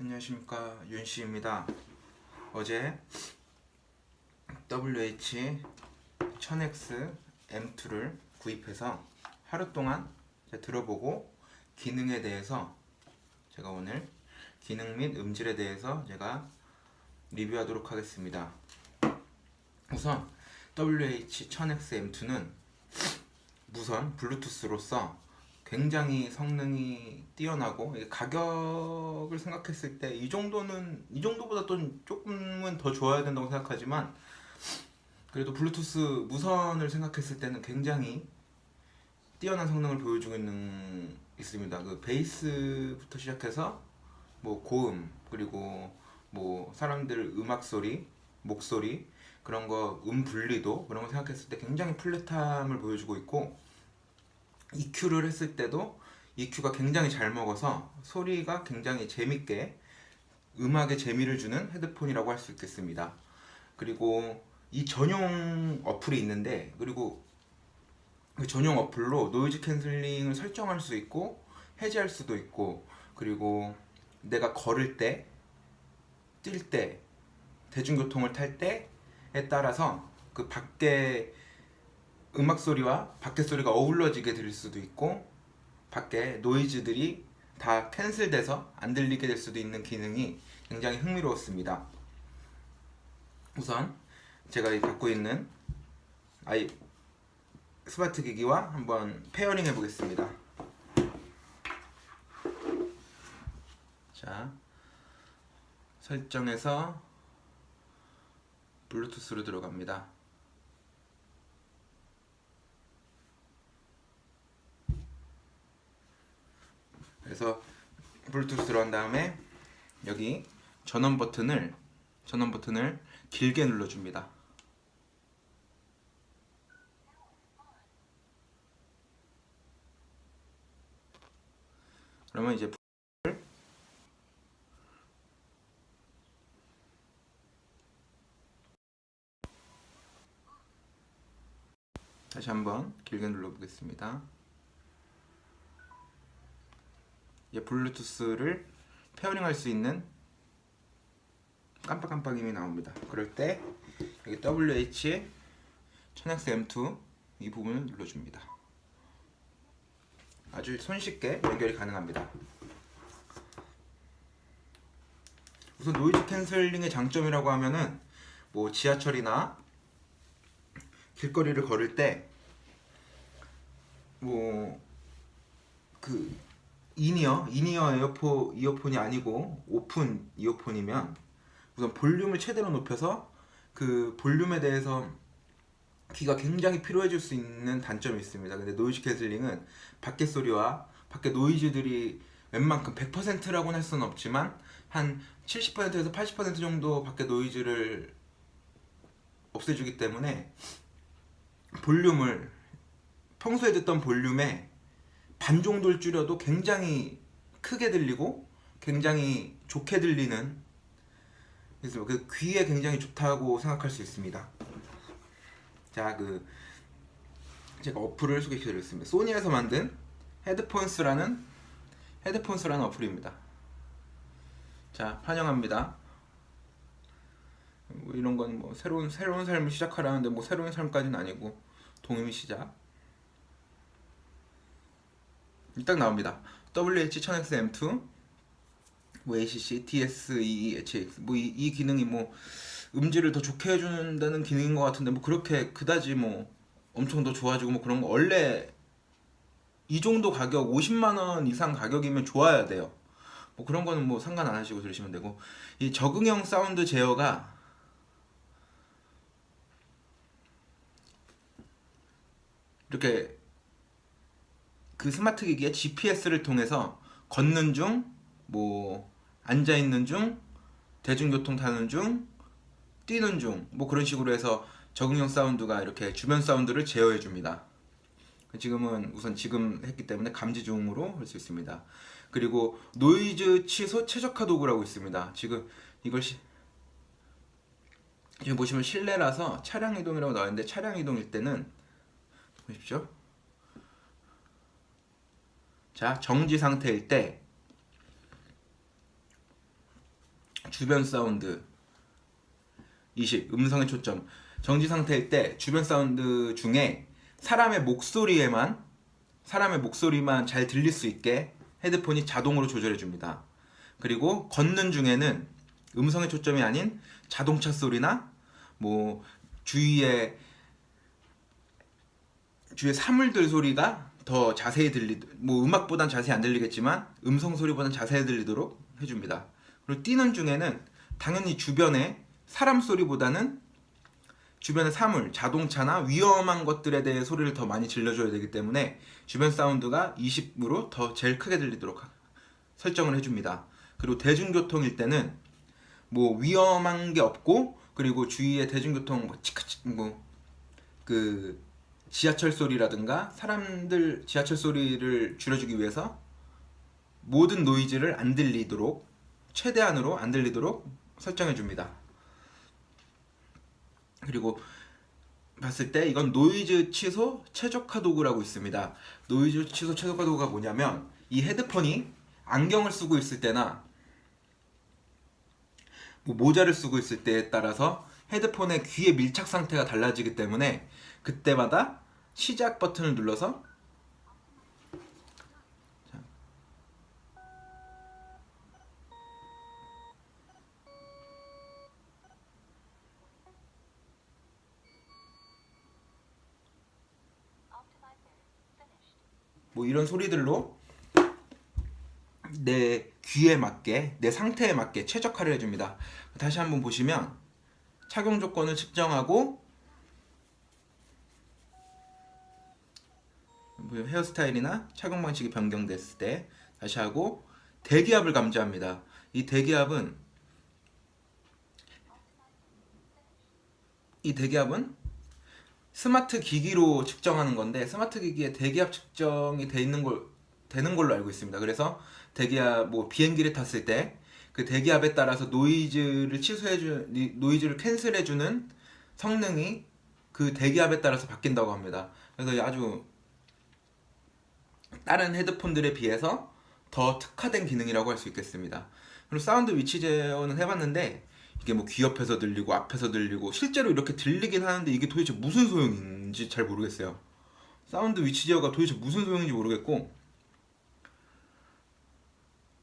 안녕하십니까 윤씨입니다. 어제 WH 1000X M2를 구입해서 하루 동안 들어보고 기능에 대해서 제가 오늘 기능 및 음질에 대해서 제가 리뷰하도록 하겠습니다. 우선 WH 1000X M2는 무선 블루투스로서 굉장히 성능이 뛰어나고 가격을 생각했을 때 이 정도는 이 정도보다 또 조금은 더 좋아야 된다고 생각하지만 그래도 블루투스 무선을 생각했을 때는 굉장히 뛰어난 성능을 보여주고 있는 있습니다. 그 베이스부터 시작해서 뭐 고음 그리고 뭐 사람들 음악 소리, 목소리 그런 거 음 분리도 그런 거 생각했을 때 굉장히 플랫함을 보여주고 있고 EQ를 했을 때도 EQ가 굉장히 잘 먹어서 소리가 굉장히 재밌게 음악에 재미를 주는 헤드폰이라고 할 수 있겠습니다. 그리고 이 전용 어플이 있는데 그리고 그 전용 어플로 노이즈 캔슬링을 설정할 수 있고 해제할 수도 있고 그리고 내가 걸을 때, 뛸 때, 대중교통을 탈 때에 따라서 그 밖에 음악 소리와 밖에 소리가 어우러지게 들릴 수도 있고 밖에 노이즈들이 다 캔슬돼서 안 들리게 될 수도 있는 기능이 굉장히 흥미로웠습니다. 우선 제가 이 갖고 있는 아이 스마트 기기와 한번 페어링 해보겠습니다. 자 설정에서 블루투스로 들어갑니다. 그래서 블루투스 들어간 다음에 여기 전원 버튼을 전원 버튼을 길게 눌러줍니다. 그러면 이제 다시 한번 길게 눌러보겠습니다. 이제 블루투스를 페어링할 수 있는 깜빡깜빡임이 나옵니다. 그럴 때 여기 WH 1000X M2 이 부분을 눌러줍니다. 아주 손쉽게 연결이 가능합니다. 우선 노이즈 캔슬링의 장점이라고 하면은 뭐 지하철이나 길거리를 걸을 때 뭐 그 인이어 인이어 에어포 이어폰이 아니고 오픈 이어폰이면 우선 볼륨을 최대로 높여서 그 볼륨에 대해서 귀가 굉장히 피로해질 수 있는 단점이 있습니다. 근데 노이즈 캔슬링은 밖에 소리와 밖에 노이즈들이 웬만큼 100%라고는 할 수는 없지만 한 70%에서 80% 정도 밖에 노이즈를 없애주기 때문에 볼륨을 평소에 듣던 볼륨의 반 정도를 줄여도 굉장히 크게 들리고 굉장히 좋게 들리는 그래서 그 귀에 굉장히 좋다고 생각할 수 있습니다. 자, 그 제가 어플을 소개해드리겠습니다. 소니에서 만든 헤드폰스라는 헤드폰스라는 어플입니다. 자, 환영합니다. 뭐 이런 건 뭐 새로운 새로운 삶을 시작하라는데 뭐 새로운 삶까지는 아니고 동의미 시작. 딱 나옵니다. WH 1000X M2 뭐 ACC, DSE, HX 뭐이 기능이 뭐 음질을 더 좋게 해준다는 기능인 것 같은데 뭐 그렇게 그다지 뭐 엄청 더 좋아지고 뭐 그런 거 원래 이 정도 가격 50만 원 이상 가격이면 좋아야 돼요. 뭐 그런 거는 뭐 상관 안 하시고 들으시면 되고 이 적응형 사운드 제어가 이렇게 그 스마트 기기에 GPS를 통해서 걷는 중, 뭐 앉아 있는 중, 대중교통 타는 중, 뛰는 중, 뭐 그런 식으로 해서 적응형 사운드가 이렇게 주변 사운드를 제어해 줍니다. 지금은 우선 지금 했기 때문에 감지 중으로 할 수 있습니다. 그리고 노이즈 취소 최적화 도구라고 있습니다. 지금 이걸 시, 지금 보시면 실내라서 차량 이동이라고 나와 있는데 차량 이동일 때는 보십시오. 자, 정지 상태일 때 주변 사운드 20 음성의 초점 정지 상태일 때 주변 사운드 중에 사람의 목소리에만 사람의 목소리만 잘 들릴 수 있게 헤드폰이 자동으로 조절해 줍니다. 그리고 걷는 중에는 음성의 초점이 아닌 자동차 소리나 뭐 주위에 주위에 사물들 소리가 더 자세히 들리 뭐 음악보단 자세히 안 들리겠지만 음성 소리보단 자세히 들리도록 해줍니다. 그리고 뛰는 중에는 당연히 주변에 사람 소리보다는 주변의 사물, 자동차나 위험한 것들에 대해 소리를 더 많이 질러줘야 되기 때문에 주변 사운드가 20으로 더 제일 크게 들리도록 설정을 해줍니다. 그리고 대중교통일 때는 뭐 위험한 게 없고 그리고 주위에 대중교통 뭐 치카치 뭐그 지하철 소리라든가 사람들 지하철 소리를 줄여주기 위해서 모든 노이즈를 안 들리도록 최대한으로 안 들리도록 설정해 줍니다. 그리고 봤을 때 이건 노이즈 취소 최적화 도구라고 있습니다. 노이즈 취소 최적화 도구가 뭐냐면 이 헤드폰이 안경을 쓰고 있을 때나 뭐 모자를 쓰고 있을 때에 따라서 헤드폰의 귀의 밀착 상태가 달라지기 때문에 그때마다 시작 버튼을 눌러서 자. 뭐 이런 소리들로 내 귀에 맞게 내 상태에 맞게 최적화를 해줍니다. 다시 한번 보시면 착용 조건을 측정하고 뭐 헤어스타일이나 착용 방식이 변경됐을 때 다시 하고 대기압을 감지합니다. 이 대기압은 이 대기압은 스마트 기기로 측정하는 건데 스마트 기기에 대기압 측정이 돼 있는 걸 되는 걸로 알고 있습니다. 그래서 대기압 뭐 비행기를 탔을 때 그 대기압에 따라서 노이즈를 취소해 주 노이즈를 캔슬해 주는 성능이 그 대기압에 따라서 바뀐다고 합니다. 그래서 아주 다른 헤드폰들에 비해서 더 특화된 기능이라고 할 수 있겠습니다. 그리고 사운드 위치 제어는 해봤는데 이게 뭐 귀 옆에서 들리고 앞에서 들리고 실제로 이렇게 들리긴 하는데 이게 도대체 무슨 소용인지 잘 모르겠어요. 사운드 위치 제어가 도대체 무슨 소용인지 모르겠고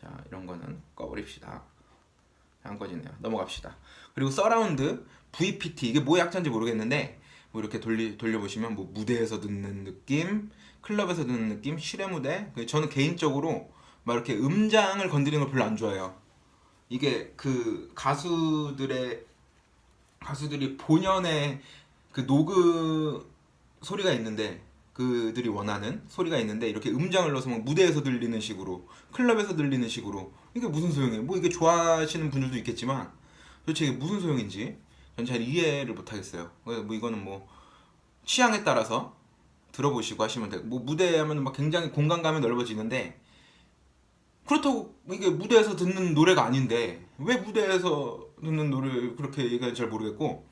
자 이런 거는 꺼버립시다. 안 꺼지네요. 넘어갑시다. 그리고 서라운드 VPT 이게 뭐 약자인지 모르겠는데 뭐 이렇게 돌리 돌려보시면 뭐 무대에서 듣는 느낌, 클럽에서 듣는 느낌, 실외 무대. 저는 개인적으로 막 이렇게 음장을 건드리는 걸 별로 안 좋아해요. 이게 그 가수들의 가수들이 본연의 그 노그 소리가 있는데 그들이 원하는 소리가 있는데 이렇게 음장을 넣어서 막 무대에서 들리는 식으로 클럽에서 들리는 식으로 이게 무슨 소용이에요? 뭐 이게 좋아하시는 분들도 있겠지만 도대체 이게 무슨 소용인지 전 잘 이해를 못 하겠어요. 뭐 이거는 뭐 취향에 따라서 들어보시고 하시면 되고 뭐 무대 하면 막 굉장히 공간감이 넓어지는데 그렇다고 이게 무대에서 듣는 노래가 아닌데 왜 무대에서 듣는 노래 그렇게 얘기하는지 잘 모르겠고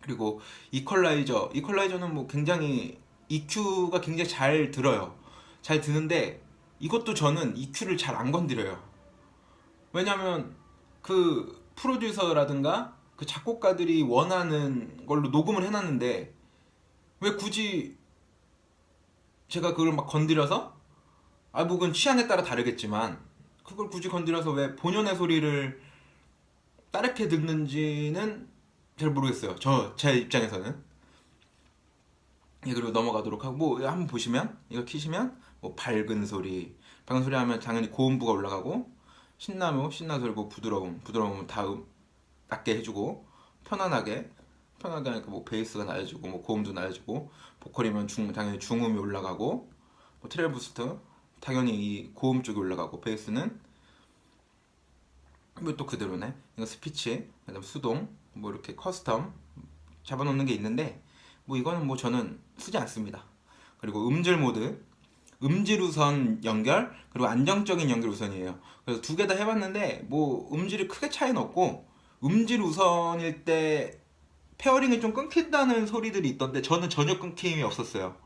그리고 이퀄라이저 이퀄라이저는 뭐 굉장히 EQ가 굉장히 잘 들어요 잘 드는데 이것도 저는 EQ를 잘 안 건드려요 왜냐면 그 프로듀서라든가 그 작곡가들이 원하는 걸로 녹음을 해놨는데 왜 굳이 제가 그걸 막 건드려서 아, 뭐 그건 취향에 따라 다르겠지만 그걸 굳이 건드려서 왜 본연의 소리를 다르게 듣는지는 잘 모르겠어요. 저 제 입장에서는. 예, 그리고 넘어가도록 하고 뭐 한번 보시면 이거 키시면 뭐 밝은 소리, 밝은 소리 하면 당연히 고음부가 올라가고 신나무, 신나 소리 뭐 부드러움, 부드러움 다음 낮게 해주고 편안하게 편하게 하니까 뭐 베이스가 낮아지고 뭐 고음도 낮아지고 보컬이면 중 당연히 중음이 올라가고 뭐 트레일 부스트 당연히 이 고음 쪽이 올라가고 베이스는 뭐 또 그대로네. 이거 스피치 그다음 수동 뭐 이렇게 커스텀 잡아놓는 게 있는데 뭐 이거는 뭐 저는 쓰지 않습니다. 그리고 음질 모드 음질 우선 연결 그리고 안정적인 연결 우선이에요. 그래서 두 개 다 해봤는데 뭐 음질이 크게 차이는 없고 음질 우선일 때 페어링이 좀 끊긴다는 소리들이 있던데 저는 전혀 끊김이 없었어요.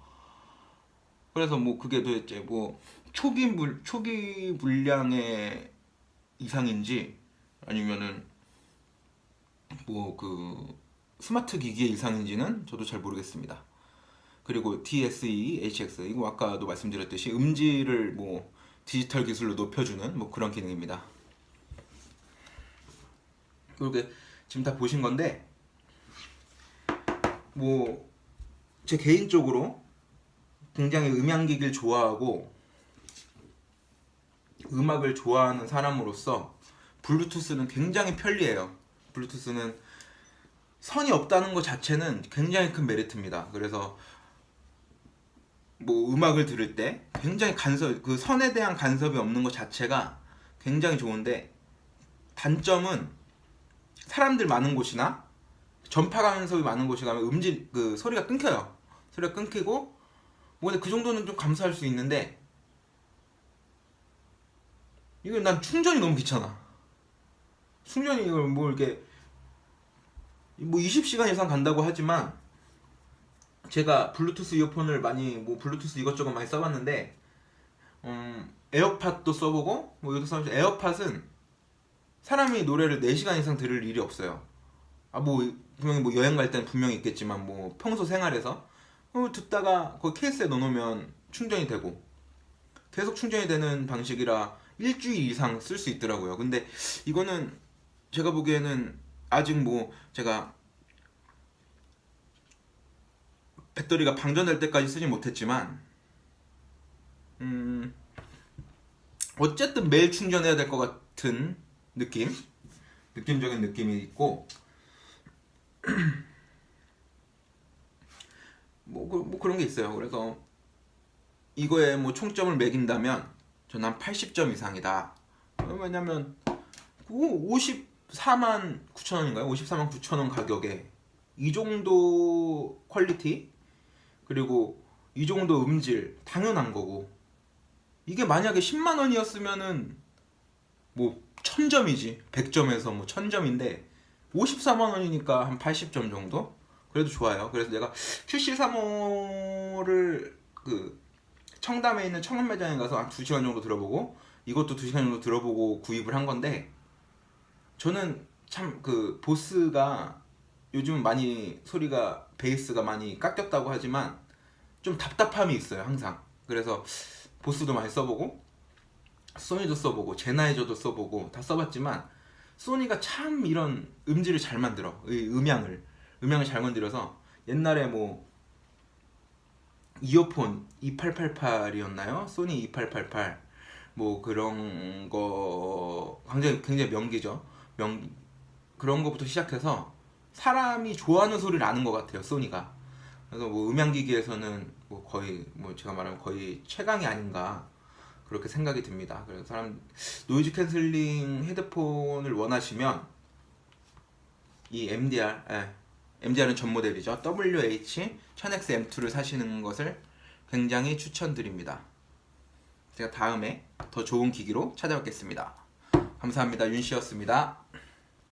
그래서 뭐 그게 도대체 뭐 초기 물 초기 물량의 이상인지 아니면은 뭐 그 스마트 기기의 이상인지는 저도 잘 모르겠습니다. 그리고 DSE, HX 이거 아까도 말씀드렸듯이 음질을 뭐 디지털 기술로 높여주는 뭐 그런 기능입니다. 이렇게 지금 다 보신 건데 뭐 제 개인적으로 굉장히 음향기기를 좋아하고 음악을 좋아하는 사람으로서 블루투스는 굉장히 편리해요. 블루투스는 선이 없다는 것 자체는 굉장히 큰 메리트입니다. 그래서 뭐 음악을 들을 때 굉장히 간섭 그 선에 대한 간섭이 없는 것 자체가 굉장히 좋은데 단점은 사람들 많은 곳이나 전파 간섭이 많은 곳에 가면 음질 그 소리가 끊겨요. 소리가 끊기고 뭐 근데 그 정도는 좀 감수할 수 있는데 이건 난 충전이 너무 귀찮아. 충전이 이걸 뭐 이렇게 뭐 20시간 이상 간다고 하지만 제가 블루투스 이어폰을 많이 뭐 블루투스 이것저것 많이 써봤는데 음, 에어팟도 써보고 뭐 이것도 써보고 에어팟은 사람이 노래를 4시간 이상 들을 일이 없어요. 아 뭐 분명히 뭐 여행 갈 때는 분명히 있겠지만 뭐 평소 생활에서 어, 듣다가 그 케이스에 넣어놓으면 충전이 되고 계속 충전이 되는 방식이라 일주일 이상 쓸 수 있더라고요. 근데 이거는 제가 보기에는 아직 뭐 제가 배터리가 방전될 때까지 쓰지 못했지만 음 어쨌든 매일 충전해야 될 것 같은 느낌? 느낌적인 느낌이 있고 뭐, 그- 뭐 그런 게 있어요. 그래서 이거에 뭐 총점을 매긴다면 저는 한 80점 이상이다. 왜냐면 54만 9천 원인가요? 54만 9천 원 가격에 이 정도 퀄리티 그리고 이 정도 음질 당연한 거고. 이게 만약에 10만 원이었으면은 뭐 1000점이지. 100점에서 뭐 1000점인데 54만 원이니까 한 80점 정도? 그래도 좋아요. 그래서 내가 QC35를 그 청담에 있는 청원 매장에 가서 한 2시간 정도 들어보고 이것도 2시간 정도 들어보고 구입을 한 건데 저는 참 그 보스가 요즘은 많이 소리가 베이스가 많이 깎였다고 하지만 좀 답답함이 있어요 항상 그래서 보스도 많이 써보고 소니도 써보고 제나이저도 써보고 다 써봤지만 소니가 참 이런 음질을 잘 만들어 이 음향을 음향을 잘 만들어서 옛날에 뭐 이어폰 2888이었나요? 소니 2888 뭐 그런 거 굉장히 굉장히 명기죠. 명 그런 것부터 시작해서 사람이 좋아하는 소리를 아는 것 같아요. 소니가. 그래서 뭐 음향기기에서는 뭐 거의 뭐 제가 말하면 거의 최강이 아닌가 그렇게 생각이 듭니다. 그래서 사람 노이즈 캔슬링 헤드폰을 원하시면 이 MDR, 예, MDR은 전 모델이죠. WH-1000X-M2를 사시는 것을 굉장히 추천드립니다. 제가 다음에 더 좋은 기기로 찾아뵙겠습니다. 감사합니다. 윤씨였습니다.